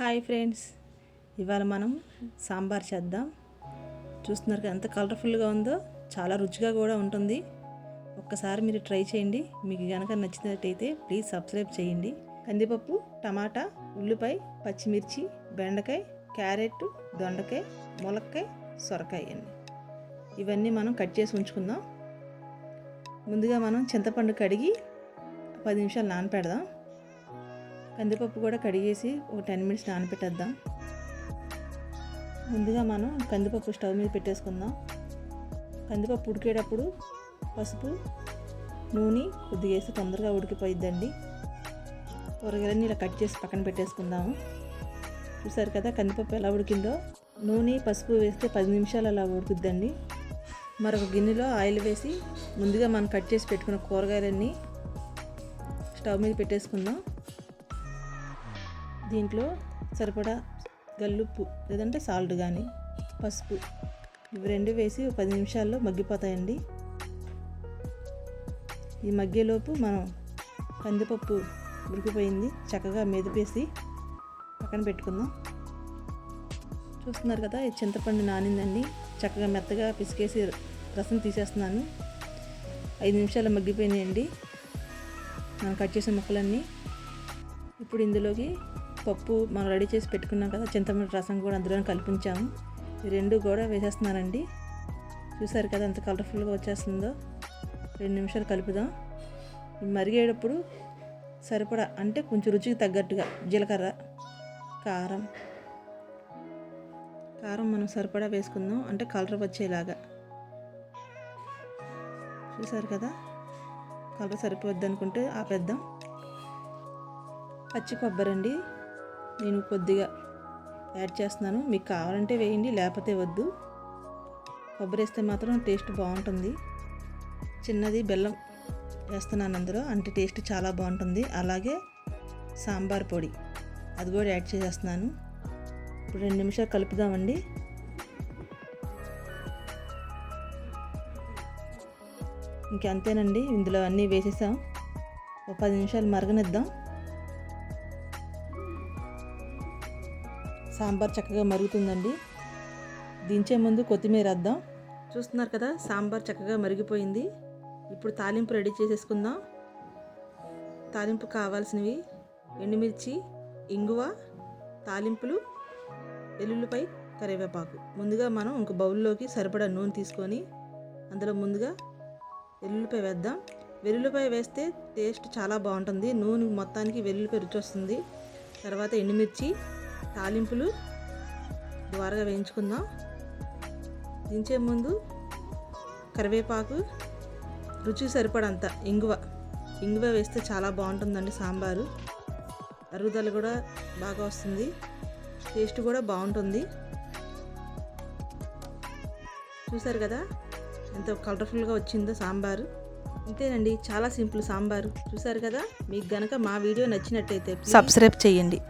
Hi friends. ఇవాళ మనం సాంబార్ చేద్దాం. చూస్తున్నారు ఎంత కలర్ఫుల్గా ఉందో చాలా రుచిగా కూడా ఉంటుంది. ఒక్కసారి మీరు ట్రై చేయండి. మీకు కనుక నచ్చినట్టయితే ప్లీజ్ సబ్స్క్రైబ్ చేయండి. కందిపప్పు టమాటా ఉల్లిపాయ పచ్చిమిర్చి బెండకాయ క్యారెట్ దొండకాయ ములక్కాయ సొరకాయ అండి ఇవన్నీ మనం కట్ చేసి ఉంచుకుందాం. ముందుగా మనం చింతపండు కడిగి పది నిమిషాలు నానపెడదాం. కందిపప్పు కూడా కడిగేసి ఒక టెన్ మినిట్స్ నానబెట్టేద్దాం ముందుగా మనం కందిపప్పు స్టవ్ మీద పెట్టేసుకుందాం. కందిపప్పు ఉడికేటప్పుడు పసుపు నూనె కొద్దిగా వేసి తొందరగా ఉడికిపోయిద్దండి. కూరగాయలన్నీ ఇలా కట్ చేసి పక్కన పెట్టేసుకుందాము. చూసారు కదా కందిపప్పు ఎలా ఉడికిందో? నూనె పసుపు వేస్తే పది నిమిషాలు అలా ఉడుకుద్దండి. మరొక గిన్నెలో ఆయిల్ వేసి ముందుగా మనం కట్ చేసి పెట్టుకున్న కూరగాయలన్నీ స్టవ్ మీద పెట్టేసుకుందాం. దీంట్లో సరిపడా గల్లుప్పు లేదంటే సాల్ట్ కానీ పసుపు ఇవి రెండు వేసి పది నిమిషాల్లో మగ్గిపోతాయండి. ఈ మగ్గేలోపు మనం కందిపప్పు ఉడికిపోయింది చక్కగా మెదిపేసి పక్కన పెట్టుకుందాం. చూస్తున్నారు కదా ఈ చింతపండు నానిందండి. చక్కగా మెత్తగా పిసికేసి రసం తీసేస్తున్నాను. ఐదు నిమిషాలు మగ్గిపోయినాయండి. మనం కట్ చేసిన ముక్కలన్నీ. ఇప్పుడు ఇందులోకి పప్పు మనం రెడీ చేసి పెట్టుకున్నాం కదా చింతపండు రసం కూడా అందులో కల్పించాము. ఈ రెండు కూడా వేసేస్తున్నానండి. చూసారు కదా ఎంత కలర్ఫుల్గా వచ్చేస్తుందో. రెండు నిమిషాలు కలుపుదాం. మరిగేటప్పుడు సరిపడా అంటే కొంచెం రుచికి తగ్గట్టుగా జీలకర్ర కారం. కారం మనం సరిపడా వేసుకుందాం అంటే కలర్ వచ్చేలాగా. చూసారు కదా? కలర్ సరిపోద్ది అనుకుంటే ఆపేద్దాం. పచ్చి కొబ్బరి అండి నేను కొద్దిగా యాడ్ చేస్తున్నాను. మీకు కావాలంటే వేయండి లేకపోతే వద్దు. కొబ్బరి వేస్తే మాత్రం టేస్ట్ బాగుంటుంది. చిన్నది బెల్లం వేస్తున్నాను అందులో అంటే టేస్ట్ చాలా బాగుంటుంది. అలాగే సాంబార్ పొడి అది కూడా యాడ్ చేసేస్తున్నాను. ఇప్పుడు రెండు నిమిషాలు కలుపుదామండి. ఇంకంతేనండి ఇందులో అన్నీ వేసేసాం. ఒక పది నిమిషాలు మరగనిద్దాం. సాంబార్ చక్కగా మరుగుతుందండి. దించే ముందు కొత్తిమీర వేద్దాం చూస్తున్నారు కదా సాంబార్ చక్కగా మరిగిపోయింది. ఇప్పుడు తాలింపు రెడీ చేసేసుకుందాం. తాలింపు కావాల్సినవి ఎండుమిర్చి ఇంగువ తాలింపులు వెల్లుల్లిపై కరివేపాకు. ముందుగా మనం ఇంక బౌల్లోకి సరిపడా నూనె తీసుకొని అందులో ముందుగా వెల్లుల్లిపై వేద్దాం. వెల్లుల్లిపై వేస్తే టేస్ట్ చాలా బాగుంటుంది. నూనె మొత్తానికి వెల్లుల్లిపై రుచి వస్తుంది. తర్వాత ఎండుమిర్చి తాలింపులు ద్వారగా వేయించుకుందాం. దించే ముందు కరివేపాకు రుచి సరిపడంత ఇంగువ. ఇంగువ వేస్తే చాలా బాగుంటుందండి సాంబారు. అరుగుదల కూడా బాగా వస్తుంది. టేస్ట్ కూడా బాగుంటుంది. చూసారు కదా? ఎంత కలర్ఫుల్గా వచ్చిందో సాంబారు. అంతేనండి చాలా సింపుల్ సాంబారు. చూసారు కదా? మీకు గనక మా వీడియో నచ్చినట్టయితే సబ్స్క్రైబ్ చేయండి.